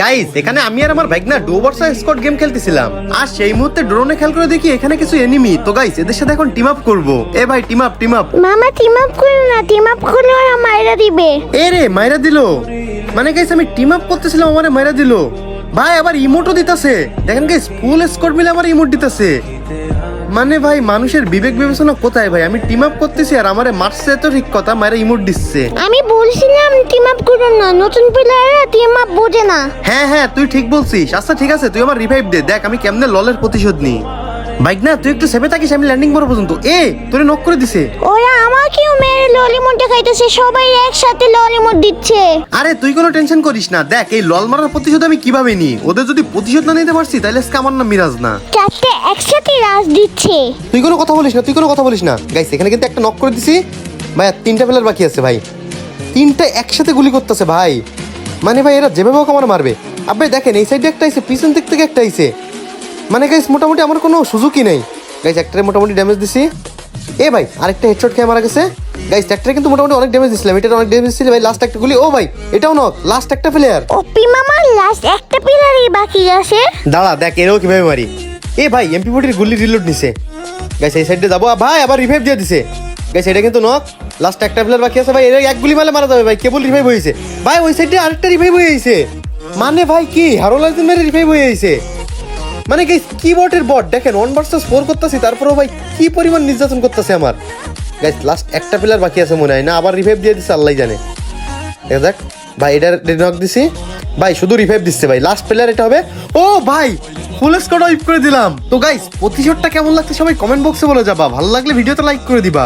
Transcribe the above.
Guys এখানে আমি আর আমার বাইক না ডো ভার্সেস স্কট গেম খেলতেছিলাম। আর সেই মুহূর্তে ড্রোনে খেয়াল করে দেখি এখানে কিছু এনিমি তো গাইস এদের সাথে এখন টিম আপ করব। এ ভাই টিম আপ টিম আপ মামা টিম আপ করো না টিম আপ করলে ওরা মাইরা দিবে। এ রে মাইরা দিল। মানে গাইস আমি টিম আপ করতেছিলাম আমারে মাইরা দিল। ভাই আবার ইমোটও দিতাছে। দেখেন গাইস ফুল স্কোর মিলে আমার ইমোট দিতাছে। মানে ভাই মানুষের বিবেক বিবেচনা কোথায় ভাই? আমি টিম আপ করতেছি আর আমারে মারছে তো ঠিক কথা মায়েরা ইমোট দিচ্ছে। আমি বলছিলাম টিম আপ করো না নতুন প্লেয়াররা টিম আপ বোঝে না। হ্যাঁ হ্যাঁ তুই ঠিক বলছিস। আচ্ছা ঠিক আছে তুই আমার রিভাইভ দে দেখ আমি কেমনে ললের প্রতিশোধ নিই। বাইক না তুই একটু সেভে থাকিস আমি ল্যান্ডিং বড় পর্যন্ত। এ তোরে নক করে দিছে। ওরা আমাকেও মেরে ললিমনটা খাইতেছে সবাই একসাথে ললিমন দিচ্ছে। আরে তুই কোনো টেনশন করিস না। দেখ এই লল মারার প্রতিশোধ আমি কীভাবে নিই? ওদের যদি প্রতিশোধ না নিতে পারছি তাহলে আজকে আমার নাম মিরাজ না। চারটে একসাথে রাজ দিচ্ছে। তুই কোনো কথা বলিস না তুই কোনো কথা বলিস না। গাইস এখানে কিন্তু একটা নক করে দিছি। ভাই আর তিনটা প্লেয়ার বাকি আছে ভাই। তিনটা একসাথে গুলি করতেছে ভাই। মানে ভাই এরা যেভাবে হোক আমার মারবে। আবে দেখেন এই সাইডে একটা আইছে পিছন দিক থেকে একটা আইছে। মানে গাইস মোটামুটি আমার কোনো সুযোগই নেই। গাইস একটারে মোটামুটি ড্যামেজ দিছি। এ ভাই আরেকটা হেডশট খেয়ে মারা গেছে। গাইস একটারে কিন্তু মোটামুটি অনেক ড্যামেজ দিছিলাম। এটা অনেক ড্যামেজ দিছিল ভাই লাস্ট একটা গুলি। ও ভাই এটাও নক লাস্ট একটা প্লেয়ার ওপি মামা লাস্ট একটা প্লেয়ারই বাকি আছে। দাঁড়া দেখ এরও কীভাবে মারি। এ ভাই এমপি ফোর্টির গুলি রিলোড নিছে। গাইস এই সাইডে যাব। ভাই, আবার রিভাইভ দিয়ে দিছে। গাইস এটা কিন্তু নক লাস্ট একটা প্লেয়ার বাকি আছে, ভাই। এর এক গুলি মারলে মারা যাবে, ভাই। কেবল রিভাইভ হয়েছে। ভাই, ওই সাইডে আরেকটা রিভাইভ হয়ে গেছে। মানে ভাই কি? হারোলার মেরে রিভাইভ হয়ে গেছে। মানে গাইস কি বটের বট দেখেন ওয়ান ভার্সেস ফোর করতেছি, তারপরেও ভাই কি পরিমাণ নির্যাতন করতেছে আমার। গাইস লাস্ট একটা প্লেয়ার বাকি আছে মনে হয় না, আবার রিভাইভ দিয়ে দিছে আল্লাহ জানে। দেখা যাক। ভাই, এটার নক দিছি। ভাই, শুধু রিভাইভ দিচ্ছে, ভাই। লাস্ট প্লেয়ার এটা হবে। ও, ভাই! ফুল স্কোয়াড ওয়াইপ করে দিলাম। তো গাইস প্রতিশোধটা কেমন লাগছে সবাই কমেন্ট বক্সে বলে যাবা। ভালো লাগলে ভিডিওতে লাইক করে দিবা।